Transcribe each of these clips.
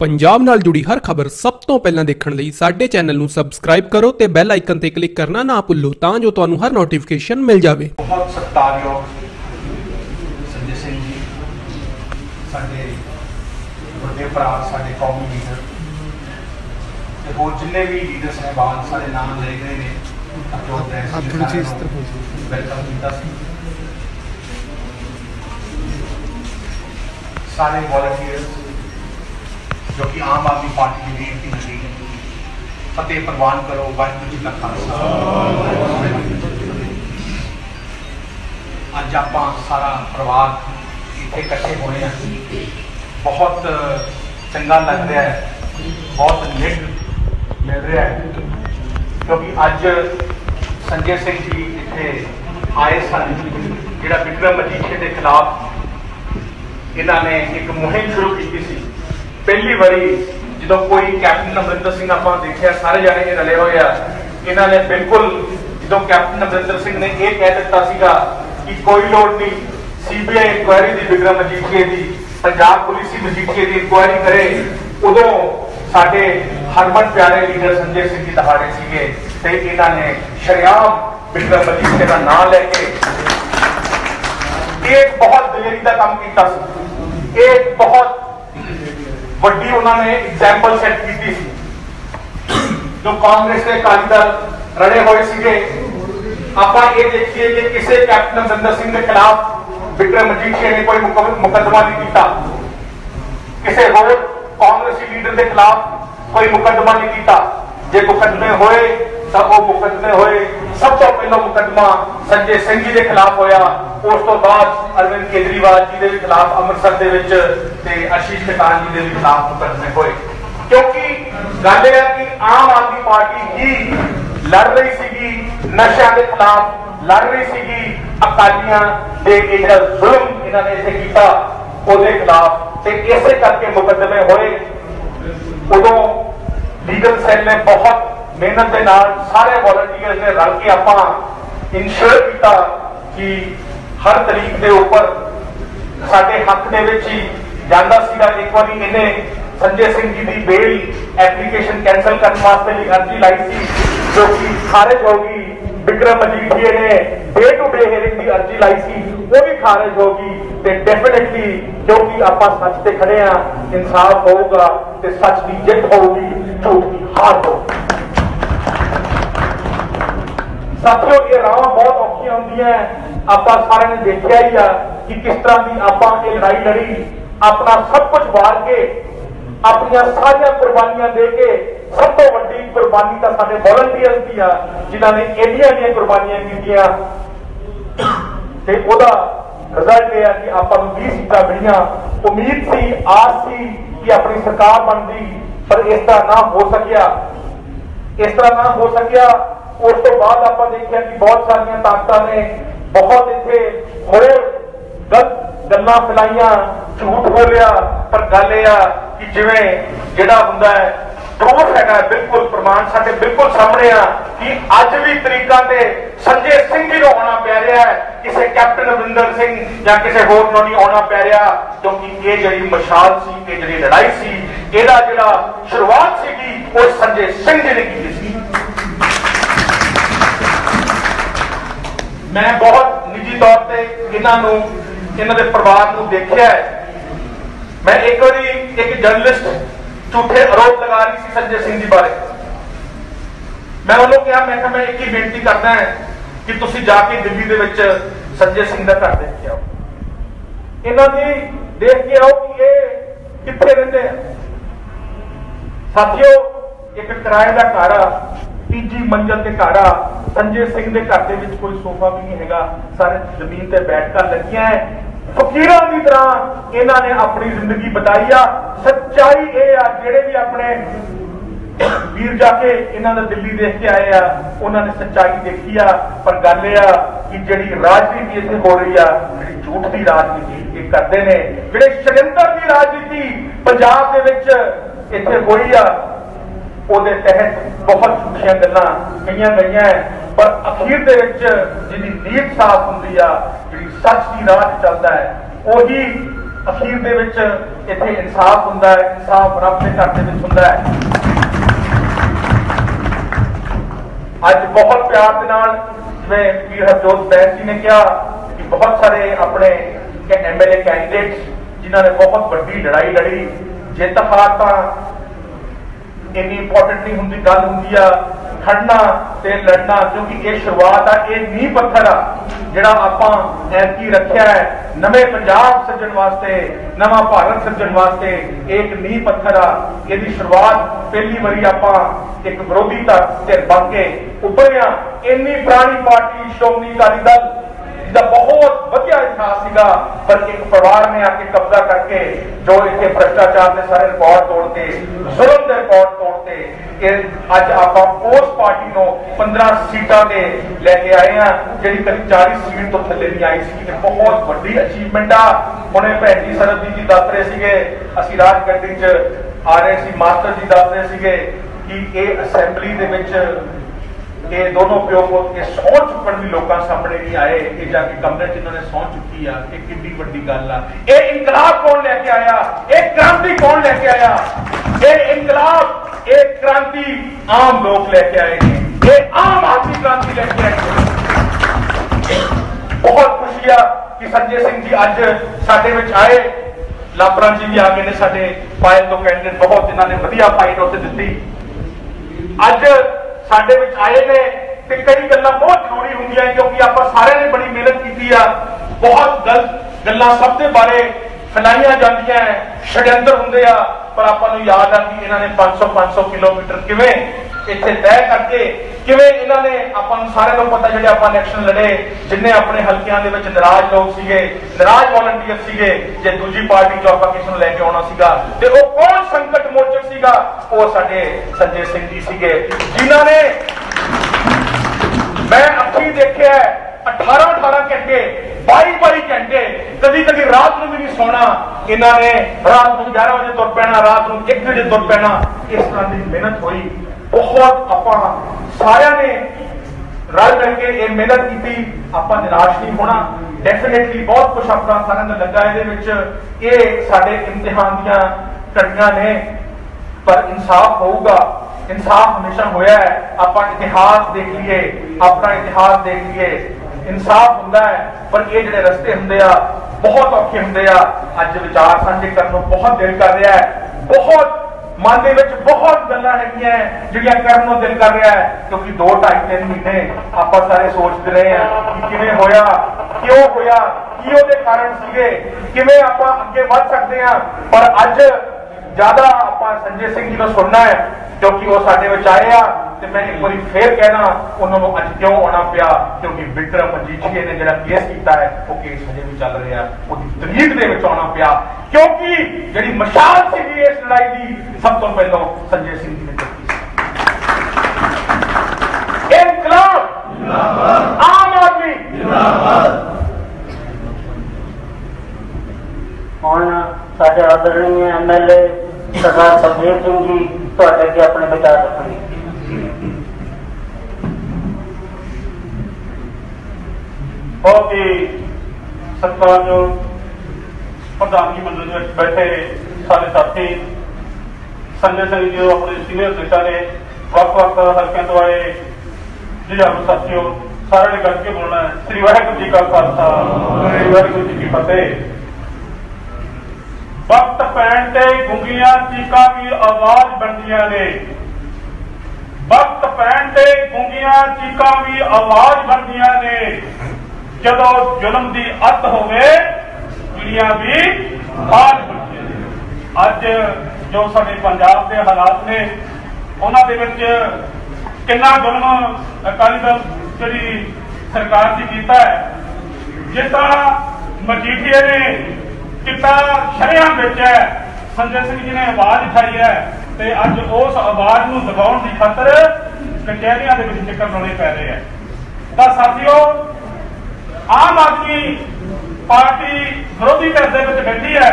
ਪੰਜਾਬ ਨਾਲ ਜੁੜੀ ਹਰ ਖਬਰ ਸਭ ਤੋਂ ਪਹਿਲਾਂ ਦੇਖਣ ਲਈ ਸਾਡੇ ਚੈਨਲ ਨੂੰ ਸਬਸਕ੍ਰਾਈਬ ਕਰੋ ਤੇ ਬੈਲ ਆਈਕਨ ਤੇ ਕਲਿੱਕ ਕਰਨਾ ਨਾ ਭੁੱਲੋ ਤਾਂ ਜੋ ਤੁਹਾਨੂੰ ਹਰ ਨੋਟੀਫਿਕੇਸ਼ਨ ਮਿਲ ਜਾਵੇ ਬਹੁਤ ਸਤਿਕਾਰਯੋਗ ਸੰਜੇ ਸਿੰਘ ਜੀ ਸਾਡੇ ਵੱਡੇ ਭਰਾ ਸਾਡੇ ਕੌਮੀ ਲੀਡਰ ਤੇ ਹੋਰ ਜਿੰਨੇ ਵੀ ਲੀਡਰ ਸਹਿਬਾਨ ਸਾਰੇ ਨਾਮ ਲੈ ਗਏ ਨੇ ਅਪਲੋਡ ਥੋੜੀ ਜਿਹੀ ਇਸ ਤਰਫ। ਵੈਲਕਮ ਕੀਤਾ ਸੀ ਸਾਰੇ ਵੋਲੰਟੀਅਰਸ ਜੋ ਕਿ ਆਮ ਆਦਮੀ ਪਾਰਟੀ ਦੀ ਬੇਨਤੀ ਦੀ ਹੈ? ਫਤਿਹ ਪ੍ਰਵਾਨ ਕਰੋ, ਵਾਹਿਗੁਰੂ ਜੀ ਦਾ ਖਾਲਸਾ। ਅੱਜ ਆਪਾਂ ਸਾਰਾ ਪਰਿਵਾਰ ਇੱਥੇ ਇਕੱਠੇ ਹੋਏ ਹਾਂ। ਬਹੁਤ ਚੰਗਾ ਲੱਗ ਰਿਹਾ ਹੈ। ਬਹੁਤ ਨਿੱਘ ਮਿਲ ਰਿਹਾ ਹੈ। ਕਿਉਂਕਿ ਅੱਜ ਸੰਜੇ ਸਿੰਘ ਜੀ ਇੱਥੇ ਆਏ ਸਨ, ਜਿਹੜਾ ਵਿਕਰਮ ਮਜੀਠੀਆ ਦੇ ਖਿਲਾਫ ਇਹਨਾਂ ਨੇ ਇੱਕ ਮੁਹਿੰਮ ਸ਼ੁਰੂ ਕੀਤੀ ਸੀ। ਪਹਿਲੀ ਵਾਰੀ ਜਦੋਂ ਕੋਈ ਕੈਪਟਨ ਅਮਰਿੰਦਰ ਸਿੰਘ ਆਪਾਂ ਦੇਖਿਆ, ਸਾਰੇ ਜਾਣੇ ਰਲੇ ਹੋਏ ਆ। ਇਹਨਾਂ ਨੇ ਬਿਲਕੁਲ ਜਦੋਂ ਕੈਪਟਨ ਅਮਰਿੰਦਰ ਸਿੰਘ ਨੇ ਇਹ ਕਹਿ ਦਿੱਤਾ ਸੀਗਾ ਕਿ ਕੋਈ ਲੋੜ ਨਹੀਂ ਸੀਬੀਆਈ ਇਨਕੁਆਇਰੀ ਦੀ ਵਿਕਰਮ ਮਜੀਠੀਆ ਦੀ, ਪੰਜਾਬ ਪੁਲਿਸ ਦੀ ਮਜੀਠੀਆ ਦੀ ਇਨਕੁਆਇਰੀ ਕਰੇ। ਉਦੋਂ ਸਾਡੇ ਹਰਮਨ ਪਿਆਰੇ ਲੀਡਰ ਸੰਜੇ ਸਿੰਘ ਜੀ ਦਹਾੜੇ ਸੀਗੇ ਤੇ ਇਹਨਾਂ ਨੇ ਸ਼ਰਿਆਮ ਵਿਕਰਮ ਮਜੀਠੀਏ ਦਾ ਨਾਮ ਲੈ ਕੇ ਇਹ ਇੱਕ ਬਹੁਤ ਦਲੇਰੀ ਦਾ ਕੰਮ ਕੀਤਾ ਸੀ। ਇਹ ਇੱਕ ਵੱਡੀ ਉਹਨਾਂ ਨੇ ਐਗਜ਼ਾਮਪਲ ਸੈੱਟ ਕੀਤੀ ਸੀ। ਜੋ ਕਾਂਗਰਸ ਦੇ ਅਕਾਲੀ ਰੜੇ ਹੋਏ ਸੀਗੇ, ਆਪਾਂ ਇਹ ਦੇਖੀਏ ਕਿ ਕਿਸੇ ਕੈਪਟਨ ਅਮਰਿੰਦਰ ਸਿੰਘ ਦੇ ਖਿਲਾਫ ਵਿਕਰਮ ਮਜੀਠੀਆ ਨੇ ਕੋਈ ਮੁਕੱਦਮਾ ਨਹੀਂ ਕੀਤਾ। ਕਿਸੇ ਹੋਰ ਕਾਂਗਰਸੀ ਲੀਡਰ ਦੇ ਖਿਲਾਫ ਕੋਈ ਮੁਕੱਦਮਾ ਨਹੀਂ ਕੀਤਾ। ਜੇ ਮੁਕੱਦਮੇ ਹੋਏ ਤਾਂ ਉਹ ਮੁਕੱਦਮੇ ਹੋਏ, ਸਭ ਤੋਂ ਪਹਿਲਾਂ ਮੁਕੱਦਮਾ ਸੰਜੇ ਸਿੰਘ ਜੀ ਦੇ ਖਿਲਾਫ ਹੋਇਆ। ਉਸ ਤੋਂ ਬਾਅਦ ਅਰਵਿੰਦ ਕੇਜਰੀਵਾਲ ਜੀ ਦੇ ਵੀ ਖਿਲਾਫ, ਅੰਮ੍ਰਿਤਸਰ ਦੇ ਵਿੱਚ ਤੇ ਆਸ਼ੀਸ਼ ਕਟਾਨ ਜੀ ਦੇ ਵੀ ਖਿਲਾਫ ਮੁਕੱਦਮੇ ਹੋਏ। ਕਿਉਂਕਿ ਗੱਲ ਇਹ ਕਿ ਆਮ ਆਦਮੀ ਪਾਰਟੀ ਹੀ ਲੜ ਰਹੀ ਸੀਗੀ, ਨਸ਼ਿਆਂ ਦੇ ਖਿਲਾਫ ਲੜ ਰਹੀ ਸੀਗੀ, ਅਕਾਲੀਆਂ ਦੇ ਇਹ ਜਿਹੜਾ ਜ਼ੁਲਮ ਇਹਨਾਂ ਨੇ ਇੱਥੇ ਕੀਤਾ, ਉਹਦੇ ਖਿਲਾਫ। ਤੇ ਇਸੇ ਕਰਕੇ ਮੁਕੱਦਮੇ ਹੋਏ। ਉਦੋਂ ਲੀਗਲ ਸੈੱਲ ਨੇ ਬਹੁਤ ਮਿਹਨਤ ਦੇ ਨਾਲ ਸਾਰੇ ਵੋਲੰਟੀਅਰਸ ਨੇ ਰਲ ਕੇ ਆਪਾਂ ਇਨਸ਼ੋਰ ਕੀਤਾ ਕਿ ਹਰ ਤਰੀਕ ਦੇ ਉੱਪਰ ਸਾਡੇ ਹੱਕ ਦੇ ਵਿੱਚ ਹੀ ਜਾਂਦਾ ਸੀਗਾ। ਇੱਕ ਵਾਰੀ ਇਹਨੇ ਸੰਜੇ ਸਿੰਘ ਜੀ ਦੀ ਬੇਲ ਐਪਲੀਕੇਸ਼ਨ ਕੈਨਸਲ ਕਰਨ ਵਾਸਤੇ ਵੀ ਅਰਜ਼ੀ ਲਾਈ ਸੀ, ਜੋ ਕਿ ਖਾਰਜ ਹੋ ਗਈ। ਵਿਕਰਮ ਮਜੀਠੀਆ ਨੇ ਡੇ ਟੂ ਡੇ ਹੀਅਰਿੰਗ ਦੀ ਅਰਜ਼ੀ ਲਾਈ ਸੀ, ਉਹ ਵੀ ਖਾਰਜ ਹੋ ਗਈ ਤੇ ਡੈਫੀਨਿਟਲੀ ਕਿਉਂਕਿ ਆਪਾਂ ਸੱਚ ਤੇ ਖੜੇ ਆ ਇਨਸਾਫ ਹੋਊਗਾ ਤੇ ਸੱਚ ਦੀ ਜਿੱਤ ਹੋਊਗੀ, ਝੂਠ ਦੀ ਹਾਰ ਹੋਊਗੀ। ਸਾਥੀਓ, ਇਹ ਰਾਵਾਂ ਬਹੁਤ ਔਖੀਆਂ ਹੁੰਦੀਆਂ ਆਪਾਂ ਸਾਰਿਆਂ ਨੇ ਦੇਖਿਆ ਹੀ ਆ ਕਿ ਕਿਸ ਤਰ੍ਹਾਂ ਦੀ ਆਪਾਂ ਇਹ ਲੜਾਈ ਲੜੀ, ਆਪਣਾ ਸਭ ਕੁਝ ਵਾਰ ਕੇ, ਆਪਣੀਆਂ ਸਾਰੀਆਂ ਕੁਰਬਾਨੀਆਂ ਦੇ ਕੇ, ਸਭ ਤੋਂ ਵੱਡੀ ਕੁਰਬਾਨੀ ਤਾਂ ਸਾਡੇ ਵੋਲੰਟੀਅਰਸ ਦੀ ਆ, ਜਿਨ੍ਹਾਂ ਨੇ ਇੰਡੀਆ ਦੀਆਂ ਕੁਰਬਾਨੀਆਂ ਕੀਤੀਆਂ। ਤੇ ਉਹਦਾ ਰਿਜ਼ਲਟ ਇਹ ਆ ਕਿ ਆਪਾਂ ਨੂੰ 20 ਸੀਟਾਂ ਮਿਲੀਆਂ। ਉਮੀਦ ਸੀ, ਆਸ ਸੀ ਕਿ ਆਪਣੀ ਸਰਕਾਰ ਬਣਦੀ, ਪਰ ਇਸ ਤਰ੍ਹਾਂ ਨਾ ਹੋ ਸਕਿਆ। ਇਸ ਤਰ੍ਹਾਂ ਨਾ ਹੋ ਸਕਿਆ ਉਸ ਤੋਂ ਬਾਅਦ ਆਪਾਂ ਦੇਖਿਆ ਕਿ ਬਹੁਤ ਸਾਰੀਆਂ ਤਾਕਤਾਂ ਨੇ, ਬਹੁਤ ਇੱਥੇ ਹੋਰ ਗਲਤ ਗੱਲਾਂ ਫੈਲਾਈਆਂ, ਝੂਠ ਬੋਲਿਆ, ਪਰ ਗੱਲ ਇਹ ਆ ਕਿ ਜਿਵੇਂ ਜਿਹੜਾ ਹੁੰਦਾ ਹੈ ਪ੍ਰੂਫ ਹੈਗਾ ਬਿਲਕੁਲ ਪ੍ਰਮਾਣ ਸਾਡੇ ਬਿਲਕੁਲ ਸਾਹਮਣੇ ਆ ਕਿ ਅੱਜ ਵੀ ਤਰੀਕਾਂ ਤੇ ਸੰਜੇ ਸਿੰਘ ਜੀ ਨੂੰ ਆਉਣਾ ਪੈ ਰਿਹਾ ਹੈ, ਕਿਸੇ ਕੈਪਟਨ ਅਮਰਿੰਦਰ ਸਿੰਘ ਜਾਂ ਕਿਸੇ ਹੋਰ ਨੂੰ ਨਹੀਂ ਆਉਣਾ ਪੈ ਰਿਹਾ, ਕਿਉਂਕਿ ਇਹ ਜਿਹੜੀ ਮਸ਼ਾਲ ਸੀ, ਇਹ ਜਿਹੜੀ ਲੜਾਈ ਸੀ, ਇਹਦਾ ਜਿਹੜਾ ਸ਼ੁਰੂਆਤ ਸੀਗੀ, ਉਹ ਸੰਜੇ ਸਿੰਘ ਜੀ ਨੇ ਕੀਤੀ ਸੀ। ਮੈਂ ਬਹੁਤ ਨਿੱਜੀ ਤੌਰ ਤੇ ਇਹਨਾਂ ਨੂੰ, ਇਹਨਾਂ ਦੇ ਪਰਿਵਾਰ ਨੂੰ ਦੇਖਿਆ ਹੈ। ਮੈਂ ਇੱਕ ਵਾਰੀ ਇੱਕ ਜਰਨਲਿਸਟ ਝੂਠੇ ਆਰੋਪ ਲਗਾ ਰਹੀ ਸੀ ਸੰਜੇ ਸਿੰਘ ਜੀ ਬਾਰੇ। ਮੈਂ ਉਹਨੂੰ ਕਿਹਾ, ਮੈਂ ਕਿਹਾ, ਮੈਂ ਇੱਕ ਹੀ ਬੇਨਤੀ ਕਰਦਾ ਹਾਂ ਕਿ ਤੁਸੀਂ ਜਾ ਕੇ ਦਿੱਲੀ ਦੇ ਵਿੱਚ ਸੰਜੇ ਸਿੰਘ ਦਾ ਘਰ ਦੇਖ ਕੇ ਆਓ। ਇਹਨਾਂ ਦੀ ਦੇਖ ਕੇ ਆਓ ਕਿ ਇਹ ਕਿੱਥੇ ਰਹਿੰਦੇ ਆ। ਸਾਥੀਓ, ਇੱਕ ਕਿਰਾਏ ਦਾ ਘਰ ਆ ਤੀਜੀ ਮੰਜ਼ਲ ਤੇ ਘਰ ਆ। ਸੰਜੇ ਸਿੰਘ ਦੇ ਘਰ ਦੇ ਵਿੱਚ ਕੋਈ ਸੋਫਾ ਵੀ ਨਹੀਂ ਹੈਗਾ। ਸਾਰੇ ਜ਼ਮੀਨ ਤੇ ਬੈਠ ਲੱਗੀਆਂ ਐ। ਫਕੀਰਾਂ ਦੀ ਤਰ੍ਹਾਂ ਇਹਨਾਂ ਨੇ ਆਪਣੀ ਜ਼ਿੰਦਗੀ ਬਤਾਈ ਆ। ਸੱਚਾਈ ਇਹ ਆ, ਜਿਹੜੇ ਵੀ ਆਪਣੇ ਵੀਰ ਜਾ ਕੇ ਇਹਨਾਂ ਦਾ ਦਿੱਲੀ ਦੇਖ ਕੇ ਆਏ ਆ, ਉਹਨਾਂ ਨੇ ਸੱਚਾਈ ਦੇਖੀ ਆ। ਪਰ ਗੱਲ ਇਹ ਆ ਕਿ ਜਿਹੜੀ ਰਾਜਨੀਤੀ ਇੱਥੇ ਹੋ ਰਹੀ ਆ, ਜਿਹੜੀ ਝੂਠ ਦੀ ਰਾਜਨੀਤੀ ਇਹ ਕਰਦੇ ਨੇ, ਜਿਹੜੇ ਸ਼ਗੰਦਰ ਦੀ ਰਾਜਨੀਤੀ ਪੰਜਾਬ ਦੇ ਵਿੱਚ ਇੱਥੇ ਹੋਈ ਆ ਉਹਦੇ ਤਹਿਤ ਬਹੁਤ ਝੂਠੀਆਂ ਗੱਲਾਂ ਕਹੀਆਂ ਗਈਆਂ ਪਰ ਅਖੀਰ ਦੇ ਵਿੱਚ ਜਿਹਦੀ ਨੀਤ ਸਾਫ਼ ਹੁੰਦੀ ਆ, ਜਿਹੜੀ ਸੱਚ ਦੀ ਰਾਹ 'ਤੇ ਚੱਲਦਾ ਹੈ ਉਹੀ ਅਖੀਰ ਦੇ ਵਿੱਚ ਇੱਥੇ ਇਨਸਾਫ ਹੁੰਦਾ ਹੈ ਇਨਸਾਫ ਰੱਬ ਦੇ ਘਰ ਦੇ ਵਿੱਚ ਹੁੰਦਾ ਹੈ ਅੱਜ ਬਹੁਤ ਪਿਆਰ ਦੇ ਨਾਲ ਜਿਵੇਂ ਵੀਰ ਹਰਜੋਤ ਬੈਂਸ ਜੀ ਨੇ ਕਿਹਾ ਕਿ ਬਹੁਤ ਸਾਰੇ ਆਪਣੇ ਐਮਐਲਏ ਕੈਂਡੀਡੇਟਸ ਜਿਨ੍ਹਾਂ ਨੇ ਬਹੁਤ ਵੱਡੀ ਲੜਾਈ ਲੜੀ। ਜਿੱਤ ਹਾਰ ਤਾਂ ਇੰਨੀ ਇੰਪੋਰਟੈਂਟ ਨਹੀਂ ਹੁੰਦੀ, ਗੱਲ ਹੁੰਦੀ ਆ ਖੜਨਾ ਤੇ ਲੜਨਾ, ਕਿਉਂਕਿ ਇਹ ਸ਼ੁਰੂਆਤ ਆ, ਇਹ ਨੀਂਹ ਪੱਥਰ ਆ, ਜਿਹੜਾ ਆਪਾਂ ਐਤਕੀ ਰੱਖਿਆ ਹੈ। ਨਵੇਂ ਪੰਜਾਬ ਸਿਰਜਣ ਵਾਸਤੇ, ਨਵਾਂ ਭਾਰਤ ਸਿਰਜਣ ਵਾਸਤੇ ਇਹ ਇੱਕ ਨੀਂਹ ਪੱਥਰ ਆ। ਇਹਦੀ ਸ਼ੁਰੂਆਤ ਪਹਿਲੀ ਵਾਰੀ ਆਪਾਂ ਇੱਕ ਵਿਰੋਧੀ ਧਿਰ ਬਣ ਕੇ ਉੱਭਰਿਆ ਇੰਨੀ ਪੁਰਾਣੀ ਪਾਰਟੀ ਸ਼੍ਰੋਮਣੀ ਅਕਾਲੀ ਦਲ ਜਿਹਦਾ ਬਹੁਤ ਵਧੀਆ ਇਤਿਹਾਸ ਸੀਗਾ, ਪਰ ਇੱਕ ਪਰਿਵਾਰ ਨੇ ਆ ਕੇ ਕਬਜ਼ਾ ਕਰਕੇ ਜੋ ਇੱਥੇ ਭ੍ਰਸ਼ਟਾਚਾਰ ਦੇ ਸਾਰੇ ਰਿਕਾਰਡ ਤੋੜਤੇ ਜ਼ੁਲਮ ਦੇ ਰਿਕਾਰਡ ਤੋੜਤੇ ਇਹ ਅੱਜ ਆਪਾਂ ਉਸ ਪਾਰਟੀ ਨੂੰ 15 ਸੀਟਾਂ ਤੇ ਲੈ ਕੇ ਆਏ ਆ ਜਿਹੜੀ ਕਦੀ 40 ਸੀਟ ਤੋਂ ਥੱਲੇ ਨਹੀਂ ਆਈ ਸੀ। ਇਹ ਬਹੁਤ ਵੱਡੀ ਅਚੀਵਮੈਂਟ ਆ। ਹੁਣੇ ਭੈਣ ਜੀ ਸਰਬਜੀਤ ਜੀ ਦੱਸ ਰਹੇ ਸੀਗੇ, ਅਸੀਂ ਰਾਜ ਗੱਡੀ 'ਚ ਆ ਰਹੇ ਸੀ, ਮਾਸਟਰ ਜੀ ਦੱਸ ਰਹੇ ਸੀਗੇ ਕਿ ਇਹ ਅਸੈਂਬਲੀ ਦੇ ਵਿੱਚ ਇਹ ਦੋਨੋਂ ਪਿਓ ਪੁੱਤ ਇਹ ਸੌਂ ਚੁੱਕਣ ਵੀ ਲੋਕਾਂ ਸਾਹਮਣੇ ਨਹੀਂ ਆਏ, ਇਹ ਜਾ ਕੇ ਕਮਰੇ 'ਚ ਇਹਨਾਂ ਨੇ ਸੌਂ ਚੁੱਕੀ ਆ, ਇਹ ਕਿੰਨੀ ਵੱਡੀ ਗੱਲ ਆ। ਇਹ ਇਨਕਲਾਬ ਕੌਣ ਲੈ ਕੇ ਆਇਆ? ਇਹ ਕ੍ਰਾਂਤੀ ਕੌਣ ਲੈ ਕੇ ਆਇਆ? ਇਹ ਇਨਕਲਾਬ, ਇਹ ਕ੍ਰਾਂਤੀ ਆਮ ਲੋਕ ਲੈ ਕੇ ਆਏ ਨੇ। ਇਹ ਆਮ ਆਦਮੀ ਕ੍ਰਾਂਤੀ ਲੈ ਕੇ ਆਏ ਨੇ। ਬਹੁਤ ਖੁਸ਼ੀ ਆ ਕਿ ਸੰਜੇ ਸਿੰਘ ਜੀ ਅੱਜ ਸਾਡੇ ਵਿੱਚ ਆਏ। ਲਾਪਰਾਂ ਜੀ ਵੀ ਆ ਗਏ ਨੇ ਸਾਡੇ ਫਾਈਲ ਤੋਂ ਕੈਂਡੀਡੇਟ ਬਹੁਤ ਇਹਨਾਂ ਨੇ ਵਧੀਆ ਫਾਈਲ ਉੱਥੇ ਦਿੱਤੀ। ਅੱਜ ਸਾਡੇ ਵਿੱਚ ਆਏ ਨੇ ਤੇ ਕਈ ਗੱਲਾਂ ਬਹੁਤ ਜ਼ਰੂਰੀ ਹੁੰਦੀਆਂ ਕਿਉਂਕਿ ਆਪਾਂ ਸਾਰਿਆਂ ਨੇ ਬੜੀ ਮਿਹਨਤ ਕੀਤੀ ਆ। ਬਹੁਤ ਗਲਤ ਗੱਲਾਂ ਸਭ ਦੇ ਬਾਰੇ ਫੈਲਾਈਆਂ ਜਾਂਦੀਆਂ ਐ ਛੜਿਆੰਦਰ ਹੁੰਦੇ ਆ, ਪਰ ਆਪਾਂ ਨੂੰ ਯਾਦ ਆ ਕਿ ਇਹਨਾਂ ਨੇ 500 500 ਕਿਲੋਮੀਟਰ ਕਿਵੇਂ ਇੱਥੇ ਤੈਅ ਕਰਕੇ ਕਿਵੇਂ ਇਹਨਾਂ ਨੇ ਆਪਾਂ ਨੂੰ ਸਾਰਿਆਂ ਨੂੰ ਪਤਾ ਜਿਹੜੇ ਆਪਾਂ ਇਲੈਕਸ਼ਨ ਲੜੇ, ਜਿੰਨੇ ਆਪਣੇ ਹਲਕਿਆਂ ਦੇ ਵਿੱਚ ਨਾਰਾਜ਼ ਲੋਕ ਸੀਗੇ, ਨਾਰਾਜ਼ ਵੋਲੰਟੀਅਰ ਸੀਗੇ, ਜੇ ਦੂਜੀ ਪਾਰਟੀ ਚੋਂ ਆਪਾਂ ਕਿਸ ਨੂੰ ਲੈ ਕੇ ਆਉਣਾ ਸੀਗਾ, ਤੇ ਉਹ ਕੌਣ ਸੰਕਟ ਮੋਚਕ ਸੀਗਾ? ਉਹ ਸਾਡੇ ਸੰਜੇ ਸਿੰਘ ਜੀ ਸੀਗੇ, ਜਿਨ੍ਹਾਂ ਨੇ ਮੈਂ ਅੱਖੀ ਦੇਖਿਆ 18 18 ਘੰਟੇ 22 22 ਘੰਟੇ ਕਦੀ ਕਦੀ ਰਾਤ ਨੂੰ ਵੀ ਨਹੀਂ ਸੌਣਾ। ਇਹਨਾਂ ਨੇ ਰਾਤ ਨੂੰ 11 ਵਜੇ ਤੁਰ ਪੈਣਾ, ਰਾਤ ਨੂੰ 1 ਵਜੇ ਤੁਰ ਪੈਣਾ। ਇਸ ਤਰ੍ਹਾਂ ਦੀ ਮਿਹਨਤ ਹੋਈ। ਬਹੁਤ ਆਪਾਂ ਸਾਰਿਆਂ ਨੇ ਰਲ ਮਿਲ ਕੇ ਇਹ ਮਿਹਨਤ ਕੀਤੀ, ਆਪਾਂ ਨਿਰਾਸ਼ ਨਹੀਂ ਹੋਣਾ। ਡੈਫੀਨਿਟਲੀ ਬਹੁਤ ਕੁਝ ਆਪਣਾ ਸਾਰਿਆਂ ਦਾ ਲੱਗਾ। ਇਹਦੇ ਵਿੱਚ ਇਹ ਸਾਡੇ ਇਮਤਿਹਾਨ ਦੀਆਂ ਘੜੀਆਂ ਨੇ, ਪਰ ਇਨਸਾਫ ਹੋਊਗਾ। ਇਨਸਾਫ ਹਮੇਸ਼ਾ ਹੋਇਆ ਹੈ। ਆਪਾਂ ਇਤਿਹਾਸ ਦੇਖ ਲਈਏ, ਆਪਣਾ ਇਤਿਹਾਸ ਦੇਖ ਲਈਏ। ਇਨਸਾਫ ਹੁੰਦਾ ਹੈ, ਪਰ ਇਹ ਜਿਹੜੇ ਰਸਤੇ ਹੁੰਦੇ ਆ, ਬਹੁਤ ਔਖੇ ਹੁੰਦੇ ਆ। ਅੱਜ ਵਿਚਾਰ ਸਾਂਝੇ ਕਰਨ ਨੂੰ ਬਹੁਤ ਦਿਲ ਕਰ ਰਿਹਾ ਹੈ। ਬਹੁਤ ਮਨ ਦੇ ਵਿੱਚ ਬਹੁਤ ਗੱਲਾਂ ਹੈਗੀਆਂ ਜਿਹੜੀਆਂ ਕਰਨ ਨੂੰ ਦਿਲ ਕਰ ਰਿਹਾ ਹੈ ਕਿਉਂਕਿ 2 2.5 3 ਮਹੀਨੇ ਆਪਾਂ ਸਾਰੇ ਸੋਚਦੇ ਰਹੇ ਹਾਂ ਕਿ ਕਿਵੇਂ ਹੋਇਆ, ਕਿਉਂ ਹੋਇਆ, ਕੀ ਉਹਦੇ ਕਾਰਨ ਸੀਗੇ, ਕਿਵੇਂ ਆਪਾਂ ਅੱਗੇ ਵੱਧ ਸਕਦੇ ਹਾਂ ਪਰ ਅੱਜ ਜ਼ਿਆਦਾ ਆਪਾਂ ਸੰਜੇ ਸਿੰਘ ਜੀ ਨੂੰ ਸੁਣਨਾ ਹੈ, ਕਿਉਂਕਿ ਉਹ ਸਾਡੇ ਵਿੱਚ ਆਏ ਆ, ਤੇ ਮੈਂ ਇੱਕ ਵਾਰੀ ਫੇਰ ਕਹਿਣਾ, ਉਹਨਾਂ ਨੂੰ ਅੱਜ ਕਿਉਂ ਆਉਣਾ ਪਿਆ, ਕਿਉਂਕਿ ਵਿਕਰਮ ਮਜੀਠੀਏ ਨੇ ਜਿਹੜਾ ਕੇਸ ਕੀਤਾ ਹੈ, ਉਹ ਕੇਸ ਹਜੇ ਵੀ ਚੱਲ ਰਿਹਾ, ਉਹਦੀ ਤਰੀਕ ਦੇ ਵਿੱਚ ਆਉਣਾ ਪਿਆ, ਕਿਉਂਕਿ ਜਿਹੜੀ ਮਸ਼ਾਲ ਸੀ ਇਸ ਲੜਾਈ ਦੀ, ਸਭ ਤੋਂ ਪਹਿਲਾਂ ਸੰਜੇ ਸਿੰਘ ਜੀ ਨੇ ਚੱਕੀ ਸੀ। ਇਨਕਲਾਬ! ਜਿੰਦਾਬਾਦ ਆਮ ਆਦਮੀ! ਹੁਣ ਸਾਡੇ ਆਦਰਣੀय ਐਮਐਲਏ ਸਰਦਾਰ ਸੁਖਦੇਵ ਸਿੰਘ ਜੀ ਤੁਹਾਡੇ ਅੱਗੇ ਆਪਣੇ ਵਿਚਾਰ ਰੱਖਣਗੇ ਬਹੁਤ ਹੀ ਸਤਿਕਾਰਯੋਗ ਪ੍ਰਧਾਨਗੀ ਮੰਡਲ ਵਿੱਚ ਬੈਠੇ ਸਾਰੇ ਸਾਥੀ, ਸੰਜੇ ਸਿੰਘ ਜੀ ਆਪਣੇ ਸੀਨੀਅਰ ਨੇਤਾ ਨੇ, ਵੱਖ-ਵੱਖ ਹਲਕਿਆਂ ਤੋਂ ਆਏ ਜੀ ਆਪ ਸਾਥੀਓ, ਸਾਰਿਆਂ ਨੇ ਕਰਕੇ ਬੋਲਣਾ ਸ੍ਰੀ ਵਾਹਿਗੁਰੂ ਜੀ ਕਾ ਖਾਲਸਾ, ਸ੍ਰੀ ਵਾਹਿਗੁਰੂ ਜੀ ਕੀ ਫਤਿਹ। ਵਕਤ ਪੈਣ ਤੇ ਗੁੰਗੀਆਂ, ਚੀਕਾਂ ਵੀ ਆਵਾਜ਼ ਬਣਦੀਆਂ ਨੇ। ਵਕਤ ਪੈਣ ਤੇ ਗੁੰਗੀਆਂ, ਚੀਕਾਂ ਵੀ ਆਵਾਜ਼ ਬਣਦੀਆਂ ਨੇ। ਜਦੋਂ ਜ਼ੁਲਮ ਦੀ ਅੱਤ ਹੋਵੇ ਜਿਹੜੀਆਂ ਵੀ ਆਵਾਜ਼ ਬਣਦੀਆਂ ਨੇ। ਅੱਜ ਜੋ ਸਾਡੇ ਪੰਜਾਬ ਦੇ ਹਾਲਾਤ ਨੇ, ਉਹਨਾਂ ਦੇ ਵਿੱਚ ਕਿੰਨਾ ਜ਼ੁਲਮ ਅਕਾਲੀ ਦਲ ਜਿਹੜੀ ਸਰਕਾਰ ਦੀ ਕੀਤਾ ਹੈ, ਜਿਸ ਤਰ੍ਹਾਂ ਮਜੀਠੀਏ ਨੇ ਕਿਤਾ ਸ਼ਰਿਆਂ ਵਿੱਚ ਹੈ। ਸੰਜੇ ਸਿੰਘ ਜੀ ਨੇ ਆਵਾਜ਼ ਉਠਾਈ ਹੈ ਤੇ ਅੱਜ ਉਸ ਆਵਾਜ਼ ਨੂੰ ਦਬਾਉਣ ਦੀ ਖਾਤਰ ਕਚਹਿਰੀਆਂ ਦੇ ਵਿੱਚ ਚੱਕਰ ਲਾਉਣੇ ਪੈ ਰਹੇ ਆ ਤਾਂ ਸਾਥੀਓ, ਆਮ ਆਦਮੀ ਪਾਰਟੀ ਵਿਰੋਧੀ ਧਿਰ ਦੇ ਵਿੱਚ ਬੈਠੀ ਹੈ।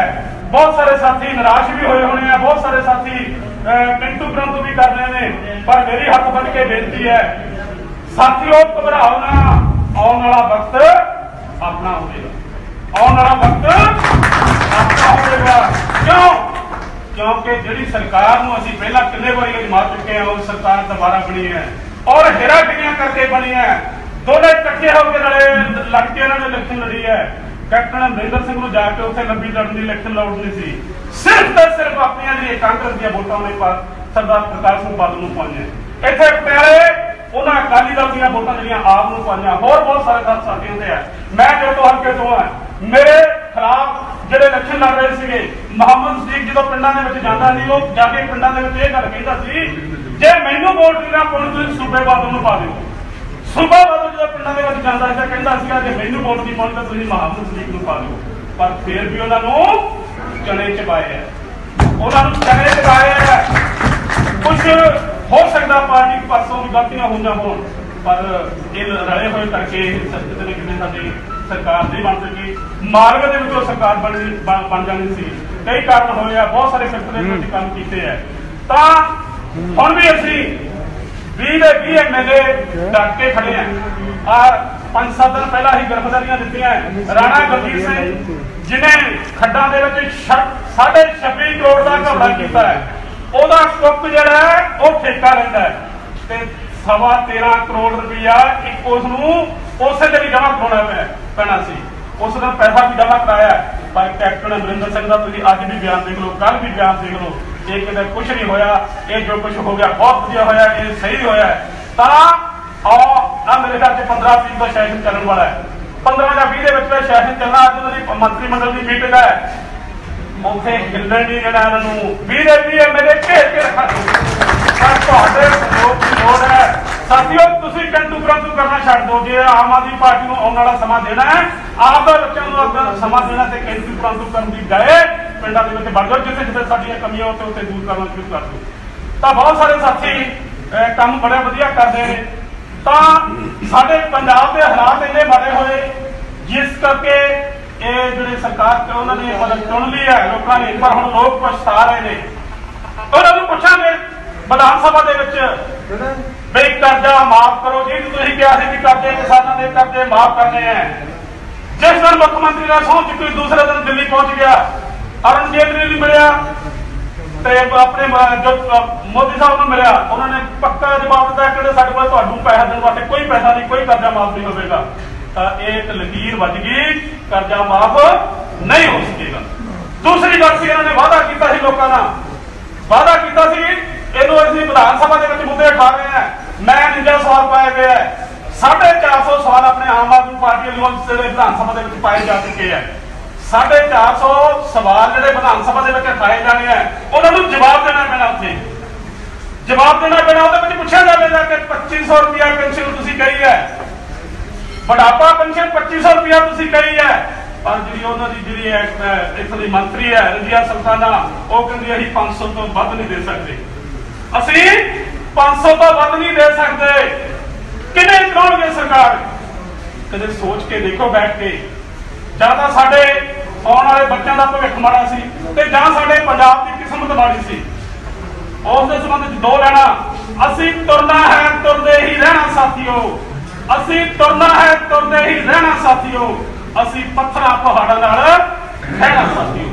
ਬਹੁਤ ਸਾਰੇ ਸਾਥੀ ਨਿਰਾਸ਼ ਵੀ ਹੋਏ ਹੋਣੇ ਆ, ਬਹੁਤ ਸਾਰੇ ਸਾਥੀ ਪਿੰਟੂ ਪ੍ਰੰਤੂ ਵੀ ਕਰ ਰਹੇ ਨੇ, ਪਰ ਮੇਰੀ ਹੱਥ ਬੰਨ ਕੇ ਬੇਨਤੀ ਹੈ, ਸਾਥੀਓ, ਘਬਰਾਓ ਨਾ। ਆਉਣ ਵਾਲਾ ਵਕਤ ਆਪਣਾ ਹੋਵੇਗਾ। ਆਉਣ ਵਾਲਾ ਵਕਤ ਆਪਣਾ ਕਿਉਂ? ਕਿਉਂਕਿ ਜਿਹੜੀ ਸਰਕਾਰ ਨੂੰ ਅਸੀਂ ਪਹਿਲਾਂ ਕਿੰਨੇ ਵਾਰੀ ਅਜਮਾ ਚੁੱਕੇ ਹਾਂ, ਉਹ ਸਰਕਾਰ ਦੁਬਾਰਾ ਬਣੀ ਹੈ ਔਰ ਹੇਰਾ ਫੇਰੀਆਂ ਕਰਕੇ ਬਣੀ ਹੈ। ਦੋਨੇ ਇਕੱਠੇ ਹੋ ਕੇ ਲੜੇ ਲੜ ਕੇ ਇਹਨਾਂ ਨੇ ਇਲੈਕਸ਼ਨ ਲੜੀ ਹੈ। ਕੈਪਟਨ ਅਮਰਿੰਦਰ ਸਿੰਘ ਨੂੰ ਜਾ ਕੇ ਉੱਥੇ ਲੰਬੀ ਲੜਨ ਦੀ ਇਲੈਕਸ਼ਨ ਲੜਨੀ ਸੀ। ਸਿਰਫ ਤੇ ਸਿਰਫ ਆਪਣੀਆਂ ਜਿਹੜੀਆਂ ਕਾਂਗਰਸ ਦੀਆਂ ਵੋਟਾਂ ਨੇ ਸਰਦਾਰ ਪ੍ਰਕਾਸ਼ ਸਿੰਘ ਬਾਦਲ ਨੂੰ ਪਾਈਆਂ। ਇੱਥੇ ਪਟਿਆਲੇ ਉਹਨਾਂ ਅਕਾਲੀ ਦਲ ਦੀਆਂ ਵੋਟਾਂ ਜਿਹੜੀਆਂ ਆਪ ਨੂੰ ਪਾਈਆਂ। ਹੋਰ ਬਹੁਤ ਸਾਰੇ ਦਲ ਸਾਥੀ ਆ। ਮੈਂ ਜੋ ਤੋਂ ਹਲਕੇ ਤੋਂ ਆ ਮੇਰੇ ਜਿਹੜੇ ਇਲੈਕਸ਼ਨ ਲੜ ਰਹੇ ਸੀਗੇ, ਮੁਹੰਮਦ ਸਦੀਕ ਜਦੋਂ ਪਿੰਡਾਂ ਦੇ ਵਿੱਚ ਜਾਂਦਾ ਸੀ, ਉਹ ਜਾ ਕੇ ਪਿੰਡਾਂ ਦੇ ਵਿੱਚ ਇਹ ਗੱਲ ਕਹਿੰਦਾ ਸੀ, ਜੇ ਮੈਨੂੰ ਵੋਟ ਨਹੀਂ ਨਾ ਤੁਸੀਂ ਸੂਬੇ ਨੂੰ ਪਾ ਦਿਓ। ਸੂਬਾ ਜਦੋਂ ਪਿੰਡਾਂ ਦੇ ਵਿੱਚ ਜਾਂਦਾ ਸੀ ਕਹਿੰਦਾ ਸੀਗਾ, ਜੇ ਮੈਨੂੰ ਵੋਟ ਨਹੀਂ ਪਾਉਣੀ, ਤਾਂ ਤੁਸੀਂ ਮੁਹੰਮਦ ਸਦੀਕ ਨੂੰ ਪਾ ਦਿਓ। ਪਰ ਫਿਰ ਵੀ ਉਹਨਾਂ ਨੂੰ ਚਣੇ ਚ ਆ। ਉਹਨਾਂ ਨੂੰ ਚਣੇ ਚਬਾਏ ਆ। ਕੁਝ ਹੋ ਸਕਦਾ ਪਾਰਟੀ ਪਾਸੋਂ ਵੀ ਗਲਤੀਆਂ ਹੋਈਆਂ ਹੋਣ, ਪਰ ਇਹ ਰਲੇ ਹੋਏ ਕਰਕੇ ਸੱਚੇ ਦੇ ਕਿਵੇਂ ਸਾਡੀ ਸਰਕਾਰ ਨਹੀਂ ਬਣ ਸਕੀ ਮਾਰਗ ਦੇ ਵਿੱਚੋਂ ਸਰਕਾਰ ਬਣ ਜਾਣੀ ਸੀ। ਕਈ ਕਾਰਨ ਹੋਏ ਆ ਬਹੁਤ ਸਾਰੇ ਸੈਕਟਰ ਦੇ ਵਿੱਚ ਕੰਮ ਕੀਤੇ ਆ। ਤਾਂ ਹੁਣ ਵੀ ਅਸੀਂ 20 ਦੇ 20 ਐਮਐਲਏ ਡਟ ਕੇ ਖੜੇ ਆ। ਆ ਪੰਜ ਸੱਤ ਦਿਨ ਪਹਿਲਾਂ ਹੀ ਗ੍ਰਿਫਤਾਰੀਆਂ ਦਿੱਤੀਆਂ ਰਾਣਾ ਗੁਰਜੀਤ ਸਿੰਘ ਜਿਨੇ ਖੱਡਾਂ ਦੇ ਵਿੱਚ ਛ- ਸਾਢੇ 26 ਕਰੋੜ ਦਾ ਘਪਲਾ ਕੀਤਾ ਹੈ। ਉਹਦਾ ਕੁੱਕ ਜਿਹੜਾ ਹੈ ਉਹ ਠੇਕਾ ਲੈਂਦਾ ਹੈ। ਤੇ ਸਵਾ 13 ਕਰੋੜ ਰੁਪਇਆ ਇੱਕ ਉਸ ਨੂੰ ਉਸੇ ਦੇ ਵੀ ਜਮ੍ਹਾਂ ਕਰਾਉਣਾ ਪੈਣਾ ਸੀ। ਉਸ ਦਾ ਪੈਸਾ ਵੀ ਜਮ੍ਹਾਂ ਕਰਾਇਆ ਹੈ। ਕੈਪਟਨ ਅਮਰਿੰਦਰ ਸਿੰਘ ਦਾ ਤੁਸੀਂ ਅੱਜ ਵੀ ਬਿਆਨ ਦੇਖ ਲਓ ਕੱਲ ਵੀ ਬਿਆਨ ਦੇਖ ਲਓ। ਇਹ ਕਿਤੇ ਕੁਝ ਨਹੀਂ ਹੋਇਆ, ਇਹ ਜੋ ਕੁਝ ਹੋ ਗਿਆ, ਬਹੁਤ ਵਧੀਆ ਹੋਇਆ, ਇਹ ਸਹੀ ਹੋਇਆ ਤਾਂ ਆ ਆ ਮੇਰੇ ਖਿਆਲ ਚ 15 ਤਰੀਕ ਦਾ ਸੈਸ਼ਨ ਚੱਲਣ ਵਾਲਾ ਹੈ। 15 ਜਾਂ 20 ਦੇ ਵਿੱਚ ਦਾ ਸੈਸ਼ਨ ਚੱਲਣਾ ਅੱਜ ਉਹਨਾਂ ਦੀ ਮੰਤਰੀ ਮੰਡਲ ਦੀ ਮੀਟਿੰਗ ਹੈ। ਉੱਥੇ ਹਿੱਲਣ ਨਹੀਂ ਜਿਹੜਾ ਇਹਨਾਂ ਨੂੰ। 20 ਦੇ 20 ਐਮਐਲਏ ਘੇਰ ਕੇ ਰੱਖਾ ਪਰ ਤੁਹਾਡੇ ਸਹਿਯੋਗ ਦੀ ਲੋੜ ਹੈ। ਸਾਥੀਓ, ਤੁਸੀਂ ਕੰਟੂ ਪ੍ਰੰਤੂ ਕਰਨਾ ਛੱਡ ਦਿਓ। ਜੇ ਆਮ ਆਦਮੀ ਪਾਰਟੀ ਨੂੰ ਆਉਣ ਵਾਲਾ ਸਮਾਂ ਦੇਣਾ ਹੈ, ਆਪ ਦਾ ਬੱਚਿਆਂ ਨੂੰ ਆਪਣਾ ਸਮਾਂ ਦੇਣਾ ਤੇ ਕੰਟੂ ਪ੍ਰੰਤੂ ਕਰਨ ਦੀ ਗਏ ਪਿੰਡਾਂ ਦੇ ਵਿੱਚ ਵੜ ਜਾਓ, ਜਿੱਥੇ ਜਿੱਥੇ ਸਾਡੀਆਂ ਕਮੀਆਂ ਉੱਤੇ ਉੱਤੇ ਦੂਰ ਕਰਨਾ ਸ਼ੁਰੂ ਕਰ ਦਿਓ। ਤਾਂ ਬਹੁਤ ਸਾਰੇ ਸਾਥੀ ਕੰਮ ਬੜਾ ਵਧੀਆ ਕਰਦੇ ਨੇ। ਤਾਂ ਸਾਡੇ ਪੰਜਾਬ ਦੇ ਹਾਲਾਤ ਇੰਨੇ ਮਾੜੇ ਹੋਏ, ਜਿਸ ਕਰਕੇ ਇਹ ਜਿਹੜੇ ਸਰਕਾਰ ਤੇ ਉਹਨਾਂ ਨੇ ਮਦਦ ਚੁਣ ਲਈ ਹੈ, ਲੋਕਾਂ ਨੇ, ਪਰ ਹੁਣ ਲੋਕ ਪਛਤਾ ਰਹੇ ਨੇ। ਉਹਨਾਂ ਨੂੰ ਪੁੱਛਾਂਗੇ ਵਿਧਾਨ ਸਭਾ ਦੇ ਵਿੱਚ ਬਈ ਕਰਜ਼ਾ ਮਾਫ ਕਰੋ ਜੀ ਤੁਸੀਂ ਕਿਹਾ ਸੀ ਕਿ ਕਰਜ਼ੇ ਕਿਸਾਨਾਂ ਦੇ ਕਰਜ਼ੇ ਮਾਫ ਕਰਨੇ ਆ। ਜਿਸ ਦਿਨ ਮੁੱਖ ਮੰਤਰੀ ਦਾ ਸਹੁੰ ਚੁੱਕੀ ਦੂਸਰੇ ਦਿਨ ਦਿੱਲੀ ਪਹੁੰਚ ਗਿਆ ਅਰੁਣ ਜੇਤਲੀ ਨੂੰ ਮਿਲਿਆ ਤੇ ਆਪਣੇ ਜੋ ਮੋਦੀ ਸਾਹਿਬ ਨੂੰ ਮਿਲਿਆ ਉਹਨਾਂ ਨੇ ਪੱਕਾ ਜਵਾਬ ਦਿੱਤਾ ਕਿ ਸਾਡੇ ਕੋਲ ਤੁਹਾਨੂੰ ਪੈਸਾ ਦੇਣ ਵਾਸਤੇ ਕੋਈ ਪੈਸਾ ਨਹੀਂ ਕੋਈ ਕਰਜ਼ਾ ਮਾਫ ਨਹੀਂ ਹੋਵੇਗਾ। ਤਾਂ ਇਹ ਇੱਕ ਲਕੀਰ ਵੱਜ ਗਈ ਕਰਜ਼ਾ ਮਾਫ ਨਹੀਂ ਹੋ ਸਕੇਗਾ। ਦੂਸਰੀ ਗੱਲ ਸੀ ਇਹਨਾਂ ਨੇ ਵਾਅਦਾ ਕੀਤਾ ਸੀ ਲੋਕਾਂ ਨਾਲ। ਵਾਅਦਾ ਕੀਤਾ ਸੀ ਇਹਨੂੰ ਅਸੀਂ ਵਿਧਾਨ ਸਭਾ ਦੇ ਵਿੱਚ ਮੁੱਦੇ ਉਠਾ ਰਹੇ ਹਾਂ। ਮੈਂ 49 ਸਵਾਲ ਪਾਏ ਗਏ ਹੈ। 450 ਸਵਾਲ ਆਪਣੇ ਆਮ ਆਦਮੀ ਪਾਰਟੀ ਵੱਲੋਂ ਜਿਹੜੇ ਵਿਧਾਨ ਸਭਾ ਦੇ ਵਿੱਚ ਪਾਏ ਜਾ ਚੁੱਕੇ ਹੈ। 450 ਸਵਾਲ ਜਿਹੜੇ ਵਿਧਾਨ ਸਭਾ ਦੇ ਵਿੱਚ ਪਾਏ ਜਾਣੇ ਆ ਉਹਨਾਂ ਨੂੰ ਜਵਾਬ ਦੇਣਾ ਪੈਣਾ ਉੱਥੇ। ਜਵਾਬ ਦੇਣਾ ਪੈਣਾ, ਉਹਦੇ ਵਿੱਚ ਪੁੱਛਿਆ ਜਾਵੇਗਾ ਕਿ 2500 ਰੁਪਿਆ ਪੈਨਸ਼ਨ ਤੁਸੀਂ ਕਹੀ ਹੈ। ਬੁਢਾਪਾ ਪੈਨਸ਼ਨ 2500 ਰੁਪਿਆ ਤੁਸੀਂ ਕਹੀ ਹੈ। ਪਰ ਜਿਹੜੀ ਉਹਨਾਂ ਦੀ ਜਿਹੜੀ ਹੈ ਇੱਥੋਂ ਦੀ ਮੰਤਰੀ ਹੈ, ਰਜੀਆ ਸੁਲਤਾਨਾ, ਉਹ ਕਹਿੰਦੀ ਅਸੀਂ 500 ਤੋਂ ਵੱਧ ਨਹੀਂ ਦੇ ਸਕਦੇ। ਅਸੀਂ 500 ਤੋਂ ਵੱਧ ਨਹੀਂ ਦੇ ਸਕਦੇ। ਕਿੰਨੇ ਚਲਾਉਣਗੇ ਸਰਕਾਰ? ਕਦੇ ਸੋਚ ਕੇ ਦੇਖੋ ਬੈਠ ਕੇ। ਜਾਂ ਤਾਂ ਸਾਡੇ ਆਉਣ ਵਾਲੇ ਬੱਚਿਆਂ ਦਾ ਭਵਿੱਖ ਮਾੜਾ ਸੀ ਤੇ ਜਾਂ ਸਾਡੇ ਪੰਜਾਬ ਦੀ ਕਿਸਮਤ ਮਾੜੀ ਸੀ। ਉਸ ਦੇ ਸੰਬੰਧ ਵਿੱਚ ਦੋ ਲੈਣਾ। ਅਸੀਂ ਤੁਰਨਾ ਹੈ, ਤੁਰਦੇ ਹੀ ਰਹਿਣਾ ਸਾਥੀਓ। ਅਸੀਂ ਤੁਰਨਾ ਹੈ, ਤੁਰਦੇ ਹੀ ਰਹਿਣਾ ਸਾਥੀਓ। ਅਸੀਂ ਪੱਥਰਾਂ ਪਹਾੜਾਂ ਨਾਲ ਰਹਿਣਾ ਸਾਥੀਓ।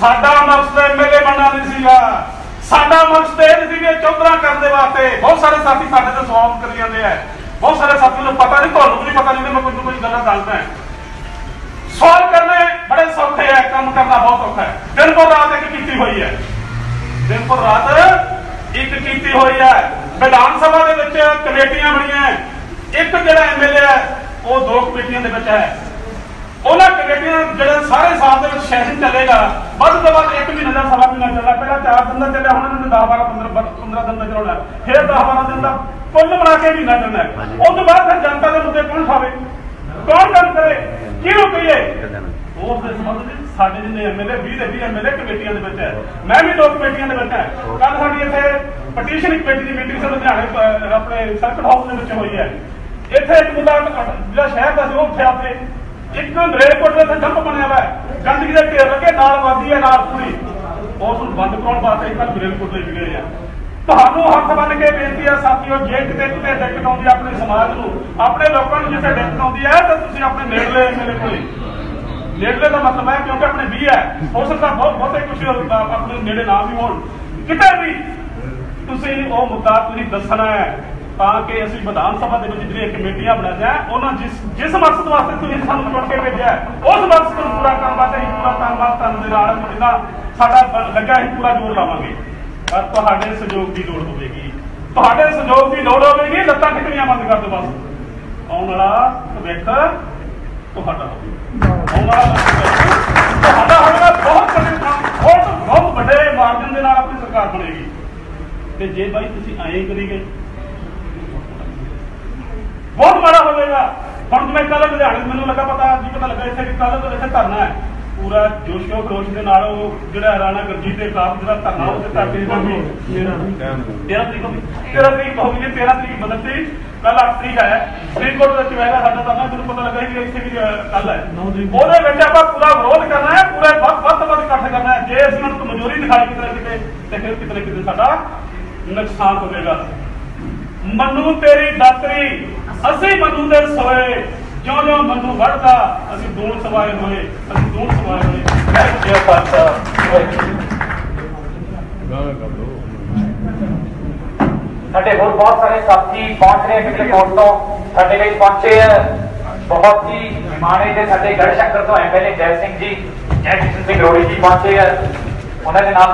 ਸਾਡਾ ਮਕਸਦ ਐਮਐਲਏ ਬਣਨਾ ਨਹੀਂ ਸੀਗਾ। ਸਾਡਾ ਮਕਸਦ ਇਹ ਸੀ ਕਿ ਚੌਧਰਾ ਕਰਨ ਦੇ ਵਾਸਤੇ। ਬਹੁਤ ਸਾਰੇ ਸਾਥੀ ਸਾਡੇ ਤੇ ਸਵਾਲ ਕਰੀ ਜਾਂਦੇ ਆ। ਬਹੁਤ ਸਾਰੇ ਸਾਥੀਆਂ ਨੂੰ ਪਤਾ ਨਹੀਂ, ਤੁਹਾਨੂੰ ਨਹੀਂ ਪਤਾ ਨਹੀਂ ਮੈਂ ਕੁਝ ਕੁਝ ਗੱਲਾਂ ਦੱਸਦਾ ਸਵਾਲ ਕਰਨੇ ਬੜੇ ਸੌਖੇ ਹੈ ਕੰਮ ਕਰਨਾ ਬਹੁਤ ਔਖਾ ਹੈ। ਦਿਨ ਪਰ ਰਾਤ ਇੱਕ ਕੀਤੀ ਹੋਈ ਹੈ। ਦਿਨ ਪਰ ਰਾਤ ਇੱਕ ਕੀਤੀ ਹੋਈ ਹੈ। ਵਿਧਾਨ ਸਭਾ ਦੇ ਵਿੱਚ ਕਮੇਟੀਆਂ ਬਣੀਆਂ ਇੱਕ ਜਿਹੜਾ ਐਮਐਲਏ ਹੈ, ਉਹ ਦੋ ਕਮੇਟੀਆਂ ਦੇ ਵਿੱਚ ਹੈ। ਉਹਨਾਂ ਕਮੇਟੀਆਂ, ਜਿਹੜੇ ਸਾਰੇ ਸਾਲ ਦੇ ਵਿੱਚ ਸੈਸ਼ਨ ਚੱਲੇਗਾ ਵੱਧ ਤੋਂ ਵੱਧ ਇੱਕ ਮਹੀਨੇ ਦਾ ਸਵਾ ਮਹੀਨਾ ਚੱਲਣਾ ਪਹਿਲਾਂ 4 ਦਿਨ ਦਾ ਚੱਲਿਆ ਹੁਣ ਇਹਨਾਂ ਨੇ 10 12 15 15 ਦਿਨ ਦਾ ਚਲਾਉਣਾ ਫਿਰ 10 12 ਦਿਨ ਦਾ ਕੁੱਲ ਬਣਾ ਕੇ ਮਹੀਨਾ ਚੱਲਣਾ। ਉਸ ਤੋਂ ਬਾਅਦ ਫਿਰ ਜਨਤਾ ਦੇ ਮੁੱਦੇ ਕੌਣ ਉਠਾਵੇ? ਕੌਣ ਕੰਮ ਕਰੇ? ਕਿਹਨੂੰ ਕਹੀਏ? ਉਸ ਦੇ ਸੰਬੰਧ ਵਿੱਚ ਸਾਡੇ ਜਿੰਨੇ ਐਮਐਲਏ 20 ਦੇ 20 ਐਮਐਲਏ ਕਮੇਟੀਆਂ ਦੇ ਵਿੱਚ ਹੈ। ਮੈਂ ਵੀ ਦੋ ਕਮੇਟੀਆਂ ਦੇ ਵਿੱਚ ਹੈ। ਕੱਲ ਸਾਡੀ ਇੱਥੇ ਪਟੀਸ਼ਨ ਕਮੇਟੀ ਦੀ ਮੀਟਿੰਗ ਸੀ ਲੁਧਿਆਣੇ ਆਪਣੇ ਸਰਕਟ ਹਾਊਸ ਦੇ ਵਿੱਚ ਹੋਈ ਹੈ। ਇੱਥੇ ਇੱਕ ਮੁੱਦਾ ਜਿਹੜਾ ਸ਼ਹਿਰ ਦਾ ਸੀ ਉਹ ਉੱਠਿਆ ਤੇ ਇੱਕ ਰੇਲਕੋਟ ਦੇ ਡੰਪ ਬਣਿਆ ਹੋਇਆ ਗੰਦਗੀ ਦੇ ਢੇਰ ਲੱਗੇ, ਨਾਲ ਵਾਦੀ ਹੈ, ਨਾਲ ਪੂਰੀ। ਉਸ ਨੂੰ ਬੰਦ ਕਰਾਉਣ ਵਾਸਤੇ ਇੱਕ ਰੇਲਕੋਟ ਲੈ ਕੇ ਆ। ਤੁਹਾਨੂੰ ਹੱਥ ਬੰਨ ਕੇ ਬੇਨਤੀ ਹੈ ਸਾਥੀਓ, ਜੇ ਕਿਤੇ ਕਿਤੇ ਦਿੱਕਤ ਆਉਂਦੀ ਆਪਣੇ ਸਮਾਜ ਨੂੰ, ਆਪਣੇ ਲੋਕਾਂ ਨੂੰ ਜਿੱਥੇ ਦਿੱਕਤ ਆਉਂਦੀ ਹੈ ਤਾਂ ਤੁਸੀਂ ਆਪਣੇ ਨੇੜਲੇ ਮੇਰੇ ਕੋਲੇ ਨੇੜਲੇ ਦਾ ਮਤਲਬ ਹੈ ਕਿਉਂਕਿ ਆਪਣੇ 20 ਹੈ, ਹੋ ਸਕਦਾ ਬਹੁਤ ਬਹੁਤੇ ਕੁਝ ਆਪਣੇ ਨੇੜੇ ਨਾ ਵੀ ਹੋਣ। ਕਿਤੇ ਵੀ ਤੁਸੀਂ ਉਹ ਮੁੱਦਾ ਤੁਸੀਂ ਦੱਸਣਾ ਹੈ ਤਾਂ ਕਿ ਅਸੀਂ ਵਿਧਾਨ ਸਭਾ ਦੇ ਵਿੱਚ ਜਿਹੜੀਆਂ ਕਮੇਟੀਆਂ ਬਣਾਈਆਂ ਉਹਨਾਂ ਜਿਸ ਜਿਸ ਮਕਸਦ ਵਾਸਤੇ ਤੁਸੀਂ ਸਾਨੂੰ ਚੁਣ ਕੇ ਭੇਜਿਆ ਉਸ ਮਕਸਦ ਨੂੰ ਪੂਰਾ ਕਰਨ ਵਾਸਤੇ ਅਸੀਂ ਪੂਰਾ ਧੰਨਵਾਦ ਤੁਹਾਨੂੰ ਦੇ ਨਾਲ ਜਿੰਨਾ ਸਾਡਾ ਲੱਗਾ ਅਸੀਂ ਪੂਰਾ ਜ਼ੋਰ ਲਾਵਾਂਗੇ। ਪਰ ਤੁਹਾਡੇ ਸਹਿਯੋਗ ਦੀ ਲੋੜ ਹੋਵੇਗੀ। ਤੁਹਾਡੇ ਸਹਿਯੋਗ ਦੀ ਲੋੜ ਹੋਵੇਗੀ, ਲੱਤਾਂ ਖਿੱਚਣੀਆਂ ਬੰਦ ਕਰ ਦਿਓ ਬਸ। ਆਉਣ ਵਾਲਾ ਭਵਿੱਖ ਤੁਹਾਡਾ ਹੋਵੇਗਾ ਆਉਣ ਵਾਲਾ ਤੁਹਾਡਾ ਹੋਵੇਗਾ ਬਹੁਤ ਵੱਡੇ ਬਹੁਤ ਬਹੁਤ ਵੱਡੇ ਮਾਰਜਨ ਦੇ ਨਾਲ ਆਪਣੀ ਸਰਕਾਰ ਬਣੇਗੀ। ਤੇ ਜੇ ਬਾਈ ਤੁਸੀਂ ਐਂ ਕਰੀ ਗਏ ਬਹੁਤ ਹੋਵੇਗਾ ਹੁਣ ਜਿਵੇਂ ਕੱਲ ਲੁਧਿਆਣੇ ਮੈਨੂੰ ਲੱਗਾ ਪਤਾ ਅੱਜ ਹੀ ਪਤਾ ਲੱਗਾ ਇੱਥੇ ਕਿ ਕੱਲ ਇੱਥੇ ਧਰਨਾ ਹੈ। ਪੂਰਾ ਜੋਸ਼ੋ ਖਰੋਸ਼ ਦੇ ਨਾਲ ਉਹ ਜਿਹੜਾ ਰਾਣਾ ਗੁਰਜੀਤ ਦੇ ਖਿਲਾਫ ਜਿਹੜਾ ਧਰਨਾ ਉਹ ਤੇ ਧਰਤੀ ਦਾ ਵੀ 13 ਤਰੀਕ ਨੂੰ 13 ਤਰੀਕ ਹੋ ਗਈ। 13 ਤਰੀਕ ਬਦਲਤੀ ਕੱਲ 8 ਤਰੀਕ ਹੈ। ਸੁਪਰੀਮ ਕੋਰਟ ਵਿੱਚ ਹੋਏਗਾ ਸਾਡਾ ਧਰਨਾ। ਮੈਨੂੰ ਪਤਾ ਲੱਗਾ ਕਿ ਇੱਥੇ ਵੀ ਕੱਲ ਹੈ। ਉਹਦੇ ਵਿੱਚ ਆਪਾਂ ਪੂਰਾ ਵਿਰੋਧ ਕਰਨਾ ਹੈ ਪੂਰੇ ਵੱਧ ਵੱਧ ਤੋਂ ਵੱਧ ਇਕੱਠ ਕਰਨਾ ਹੈ। ਜੇ ਅਸੀਂ ਨੂੰ ਕਮਜ਼ੋਰੀ ਦਿਖਾਈ ਕਿਤੇ ਨਾ ਕਿਤੇ ਤੇ ਫਿਰ ਕਿਤੇ ਨਾ ਕਿਤੇ ਸਾਡਾ ਨੁਕਸਾਨ ਹੋਵੇਗਾ। ਮੰਨੂ ਤੇਰੀ ਦਾਤਰੀ, ਅਸੀਂ ਮੰਨੂ ਦੇ ਸੋਏ ਜਿਉਂ ਜਿਉਂ ਮੰਨੂ ਵੜਦਾ ਅਸੀਂ ਦੂਣ ਸਵਾਏ ਹੋਏ, ਅਸੀਂ ਦੂਣ ਸਵਾਏ ਹੋਏ। ਜੈ ਪਾਤਸ਼ਾਹ ਸਾਡੇ ਹੋਰ ਬਹੁਤ ਸਾਰੇ ਸਾਥੀ ਪਹੁੰਚ ਰਹੇ ਪਿਛਲੇ ਕੋਟ ਤੋਂ, ਸਾਡੇ ਲਈ ਪਹੁੰਚੇ ਹੈ ਬਹੁਤ ਹੀ ਮਾਣੇ ਦੇ ਸਾਡੇ ਗੜਸ਼ੰਕਰ ਤੋਂ ਐਮਐਲਏ ਜੈ ਸਿੰਘ ਜੀ। ਜੈ ਕਿਸ਼ਨ ਸਿੰਘ ਰੋੜੀ ਜੀ ਪਹੁੰਚੇ ਹੈ ਉਹਨਾਂ ਦੇ ਨਾਲ